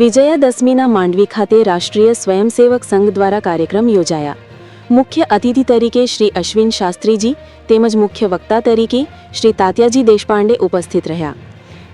વિજયાદશમીના માંડવી ખાતે રાષ્ટ્રીય સ્વયંસેવક સંઘ દ્વારા કાર્યક્રમ યોજાયા. મુખ્ય અતિથિ તરીકે શ્રી અશ્વિન શાસ્ત્રીજી તેમજ મુખ્ય વક્તા તરીકે શ્રી તાત્યાજી દેશપાંડે ઉપસ્થિત રહ્યા.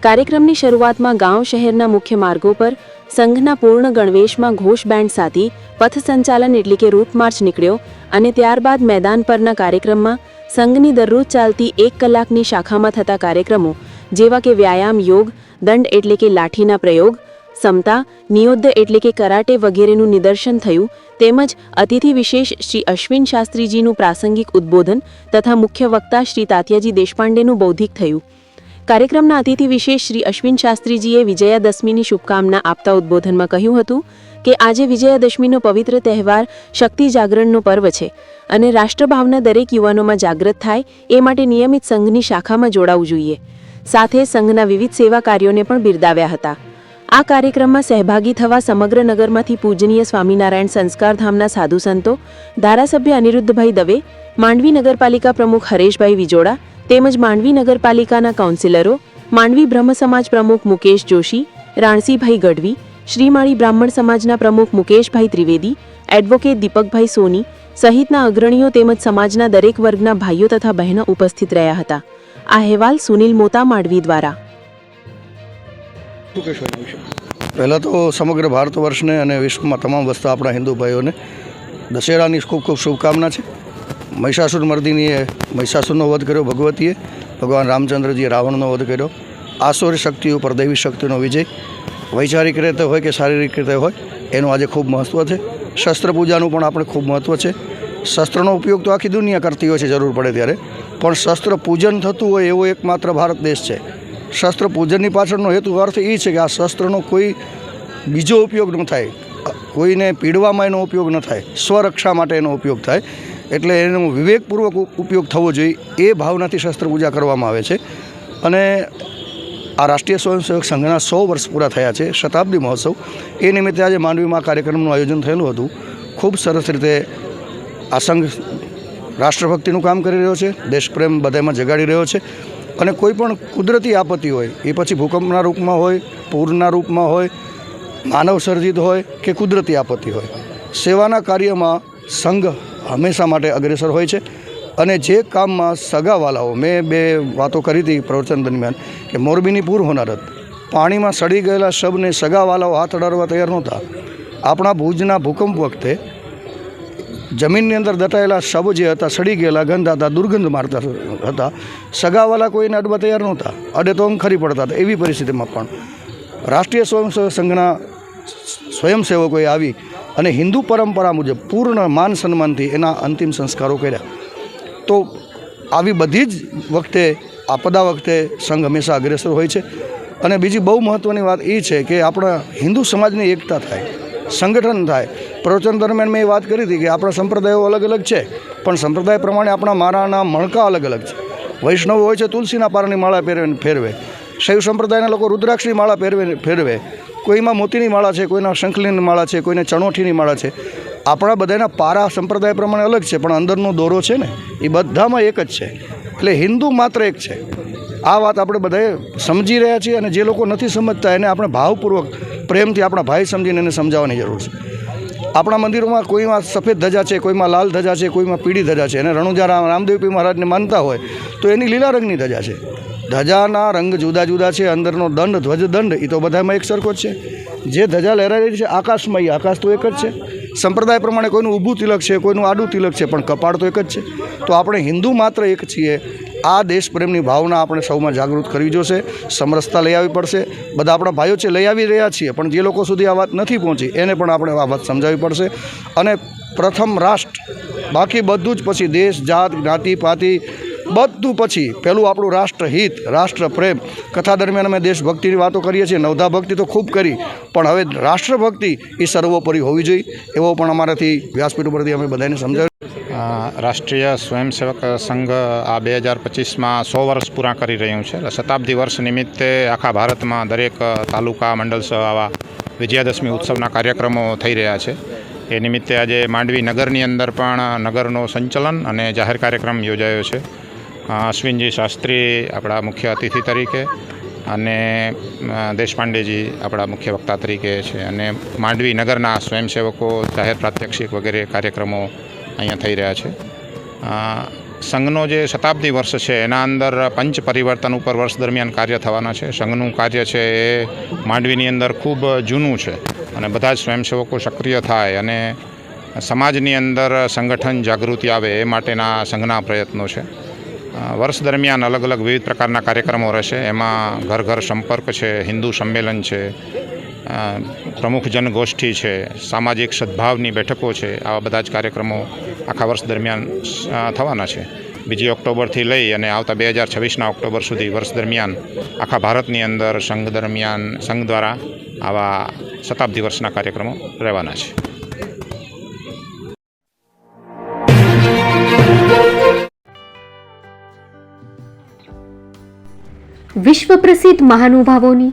કાર્યક્રમની શરૂઆતમાં ગાંવ શહેરના મુખ્ય માર્ગો પર સંઘના પૂર્ણ ગણવેશમાં ઘોષ બેન્ડ સાથે પથ સંચાલન એટલે કે રૂટ માર્ચ નીકળ્યો અને ત્યારબાદ મેદાન પરના કાર્યક્રમમાં સંઘની દરરોજ ચાલતી એક કલાકની શાખામાં થતા કાર્યક્રમો જેવા કે વ્યાયામ, યોગ, દંડ એટલે કે લાઠીના પ્રયોગ સમતા, નિયોદ્ધ એટલે કે કરાટે વગેરેનું નિદર્શન થયું, તેમજ અતિથિ વિશેષ શ્રી અશ્વિન શાસ્ત્રીજીનું પ્રાસંગિક ઉદ્બોધન તથા મુખ્ય વક્તા શ્રી તાત્યાજી દેશપાંડેનું બૌદ્ધિક થયું. કાર્યક્રમના અતિથિ વિશેષ શ્રી અશ્વિન શાસ્ત્રીજીએ વિજયાદશમીની શુભકામના આપતા ઉદ્બોધનમાં કહ્યું હતું કે, આજે વિજયાદશમીનો પવિત્ર તહેવાર શક્તિ જાગરણનો પર્વ છે અને રાષ્ટ્રભાવના દરેક યુવાનોમાં જાગૃત થાય, એ માટે નિયમિત સંઘની શાખામાં જોડાવું જોઈએ. સાથે સંઘના વિવિધ સેવા કાર્યોને પણ બિરદાવ્યા હતા. આ કાર્યક્રમમાં સહભાગી થવા સમગ્ર નગરમાંથી પૂજનીય સ્વામિનારાયણ સંસ્કારધામના સાધુ સંતો, ધારાસભ્ય અનિરુદ્ધભાઈ દવે, માંડવી નગરપાલિકા પ્રમુખ હરેશભાઈ વિજોડા તેમજ માંડવી નગરપાલિકાના કાઉન્સિલરો, માંડવી બ્રહ્મ સમાજ પ્રમુખ મુકેશ જોશી, રાણસીભાઈ ગઢવી, શ્રીમાળી બ્રાહ્મણ સમાજના પ્રમુખ મુકેશભાઈ ત્રિવેદી, એડવોકેટ દીપકભાઈ સોની સહિતના અગ્રણીઓ તેમજ સમાજના દરેક વર્ગના ભાઈઓ તથા બહેનો ઉપસ્થિત રહ્યા હતા. આ અહેવાલ સુનિલ મોતા માંડવી દ્વારા શું કહેશો પહેલાં તો સમગ્ર ભારત વર્ષને અને વિશ્વમાં તમામ વસ્તુ આપણા હિન્દુ ભાઈઓને દશેરાની ખૂબ ખૂબ શુભકામના છે. મહિષાસુર મર્દિનીએ મહિષાસુરનો વધ કર્યો, ભગવતીએ. ભગવાન રામચંદ્રજીએ રાવણનો વધ કર્યો. આસુર શક્તિ ઉપર દૈવી શક્તિનો વિજય. વૈચારિક રીતે હોય કે શારીરિક રીતે હોય, એનું આજે ખૂબ મહત્ત્વ છે. શસ્ત્ર પૂજાનું પણ આપણે ખૂબ મહત્ત્વ છે. શસ્ત્રનો ઉપયોગ તો આખી દુનિયા કરતી હોય છે, જરૂર પડે ત્યારે. પણ શસ્ત્ર પૂજન થતું હોય એવો એકમાત્ર ભારત દેશ છે. શસ્ત્ર પૂજનની પાછળનો હેતુ અર્થ એ છે કે આ શસ્ત્રનો કોઈ બીજો ઉપયોગ ન થાય. કોઈને પીડવામાં એનો ઉપયોગ ન થાય, સ્વરક્ષા માટે એનો ઉપયોગ થાય. એટલે એનો વિવેકપૂર્વક ઉપયોગ થવો જોઈએ એ ભાવનાથી શસ્ત્ર પૂજા કરવામાં આવે છે. અને આ રાષ્ટ્રીય સ્વયંસેવક સંઘના સો વર્ષ પૂરા થયા છે, શતાબ્દી મહોત્સવ. એ નિમિત્તે આજે માંડવીમાં કાર્યક્રમનું આયોજન થયેલું હતું. ખૂબ સરસ રીતે આ સંઘ રાષ્ટ્રભક્તિનું કામ કરી રહ્યો છે, દેશપ્રેમ બધામાં જગાડી રહ્યો છે. અને કોઈ પણ કુદરતી આપત્તિ હોય, એ પછી ભૂકંપના રૂપમાં હોય, પૂરના રૂપમાં હોય, માનવ સર્જિત હોય કે કુદરતી આપત્તિ હોય. સેવાના કાર્યમાં સંઘ હંમેશા માટે અગ્રેસર હોય છે અને જે કામમાં સગાવાલાઓ, મેં બે વાતો કરી હતી પ્રવચન દરમિયાન, કે મોરબીની પૂર હોનારત, પાણીમાં સડી ગયેલા શબને સગાવાલાઓ હાથ અડાડવા તૈયાર નહોતા. આપણા ભુજના ભૂકંપ વખતે જમીનની અંદર દટાયેલા શબ જે હતા, સડી ગયેલા ગંધ હતા, દુર્ગંધ મારતા હતા. સગાવાલા કોઈને અડવા તૈયાર નહોતા. અડે તો અંગ ખરી પડતા હતા. એવી પરિસ્થિતિમાં પણ રાષ્ટ્રીય સ્વયંસેવક સંઘના સ્વયંસેવકોએ આવી અને હિન્દુ પરંપરા મુજબ પૂર્ણ માન સન્માનથી એના અંતિમ સંસ્કારો કર્યા. તો આવી બધી જ વખતે, આપદા વખતે સંઘ હંમેશા અગ્રેસર હોય છે. અને બીજી બહુ મહત્ત્વની વાત એ છે કે આપણા હિન્દુ સમાજની એકતા થાય. સંગઠન થાય. પ્રવચન દરમિયાન મેં એ વાત કરી હતી કે આપણા સંપ્રદાયો અલગ અલગ છે, પણ સંપ્રદાય પ્રમાણે આપણા મારાના મણકા અલગ અલગ છે. વૈષ્ણવ હોય છે, તુલસીના પારની માળા પહેરવે ફેરવે. શૈવ સંપ્રદાયના લોકો રુદ્રાક્ષની માળા પહેરવે ફેરવે. કોઈમાં મોતીની માળા છે, કોઈના શંખલીની માળા છે, કોઈને ચણોઠીની માળા છે. આપણા બધાના પારા સંપ્રદાય પ્રમાણે અલગ છે, પણ અંદરનો દોરો છે ને, એ બધામાં એક જ છે. એટલે હિન્દુ માત્ર એક છે. આ વાત આપણે બધાએ સમજી રહ્યા છીએ અને જે લોકો નથી સમજતા એને આપણે ભાવપૂર્વક પ્રેમથી આપણા ભાઈ સમજીને એને સમજાવવાની જરૂર છે. આપણા મંદિરોમાં કોઈમાં સફેદ ધજા છે, કોઈમાં લાલ ધજા છે, કોઈમાં પીળી ધજા છે. અને રણુજા રામ રામદેવપી મહારાજને માનતા હોય, તો એની લીલા રંગની ધજા છે. ધજાના રંગ જુદા જુદા છે, અંદરનો દંડ ધ્વજ દંડ એ તો બધામાં એક સરખો જ છે. જે ધજા લહેરાઈ છે આકાશમાં આકાશ તો એક જ છે. સંપ્રદાય પ્રમાણે કોઈનું ઊભું તિલક છે, કોઈનું આડું તિલક છે, પણ કપાળ તો એક જ છે. તો આપણે હિન્દુ માત્ર એક છીએ આ દેશપ્રેમની ભાવના આપણે સૌમાં જાગૃત કરવી જોશે, સમરસતા લઈ આવવી પડશે, બધા આપણા ભાઈઓ છે લઈ આવી રહ્યા છીએ, પણ જે લોકો સુધી આ વાત નથી પહોંચી, એને પણ આપણે આ વાત સમજાવવી પડશે. અને પ્રથમ રાષ્ટ્ર, બાકી બધું જ પછી દેશ, જાત, જ્ઞાતિ, પાતિ, બધું પછી પહેલું આપણું રાષ્ટ્રહિત, રાષ્ટ્રપ્રેમ. કથા દરમિયાન અમે દેશભક્તિની વાતો કરીએ છીએ, નવધા ભક્તિ તો ખૂબ કરી, પણ હવે રાષ્ટ્રભક્તિ એ સર્વોપરી હોવી જોઈએ, એવો પણ અમારાથી વ્યાસપીઠ ઉપરથી અમે બધાને સમજાવ્યું. રાષ્ટ્રીય સ્વયંસેવક સંઘ આ બે હજાર પચીસમાં સો વર્ષ પૂરા કરી રહ્યું છે. એટલે શતાબ્દી વર્ષ નિમિત્તે આખા ભારતમાં દરેક તાલુકા, મંડળ આવા વિજયાદશમી ઉત્સવના કાર્યક્રમો થઈ રહ્યા છે. એ નિમિત્તે આજે માંડવી નગરની અંદર પણ નગરનો સંચલન અને જાહેર કાર્યક્રમ યોજાયો છે. અશ્વિનજી શાસ્ત્રી આપણા મુખ્ય અતિથિ તરીકે અને દેશપાંડેજી આપણા મુખ્ય વક્તા તરીકે છે. અને માંડવી નગરના સ્વયંસેવકો, જાહેર પ્રાત્યક્ષિક વગેરે કાર્યક્રમો અહીંયા થઈ રહ્યા છે. સંઘનો જે શતાબ્દી વર્ષ છે, એના અંદર પંચ પરિવર્તન ઉપર વર્ષ દરમિયાન કાર્ય થવાના છે. સંઘનું કાર્ય છે એ માંડવીની અંદર ખૂબ જૂનું છે અને બધા જ સ્વયંસેવકો સક્રિય થાય અને સમાજની અંદર સંગઠન જાગૃતિ આવે એ માટેના સંઘના પ્રયત્નો છે. વર્ષ દરમિયાન અલગ અલગ વિવિધ પ્રકારના કાર્યક્રમો રહેશે. એમાં ઘર ઘર સંપર્ક છે, હિન્દુ સંમેલન છે પ્રમુખ જનગોષ્ઠી છે, સામાજિક સદભાવની બેઠકો છે, આવા બધા જ કાર્યક્રમો આખા વર્ષ દરમિયાન થવાના છે. બીજી ઓક્ટોબરથી લઈ અને આવતા બે હજાર છવ્વીસના ઓક્ટોબર સુધી વર્ષ દરમિયાન આખા ભારતની અંદર સંઘ દરમિયાન, સંઘ દ્વારા આવા શતાબ્દી વર્ષના કાર્યક્રમો રહેવાના છે. વિશ્વ પ્રસિદ્ધ મહાનુભાવોની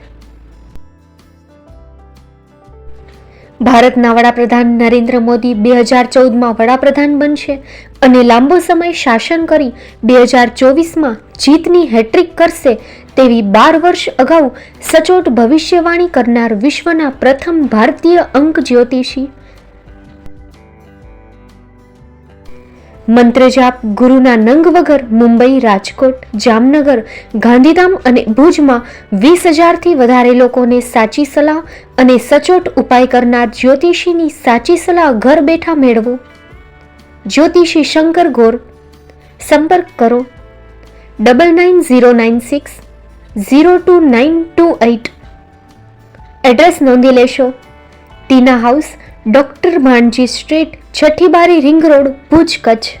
ભારતના વડાપ્રધાન નરેન્દ્ર મોદી બે હજાર ચૌદમાં વડાપ્રધાન બનશે અને લાંબો સમય શાસન કરી બે હજાર ચોવીસમાં જીતની હેટ્રિક કરશે તેવી બાર વર્ષ અગાઉ સચોટ ભવિષ્યવાણી કરનાર વિશ્વના પ્રથમ ભારતીય અંક જ્યોતિષી મંત્રજાપ ગુરુના નંગ વગર મુંબઈ, રાજકોટ, જામનગર, ગાંધીધામ અને ભુજમાં વીસ હજારથી વધારે લોકોને સાચી સલાહ અને સચોટ ઉપાય કરનાર જ્યોતિષીની સાચી સલાહ ઘર બેઠા મેળવો. જ્યોતિષી શંકર ગોર, સંપર્ક કરો. Double nine zero nine six zero two nine two eight address નોંધી લેશો. Tina house, doctor Bhanji street, છઠ્ઠી બારી રિંગ રોડ, ભુજ કચ્છ.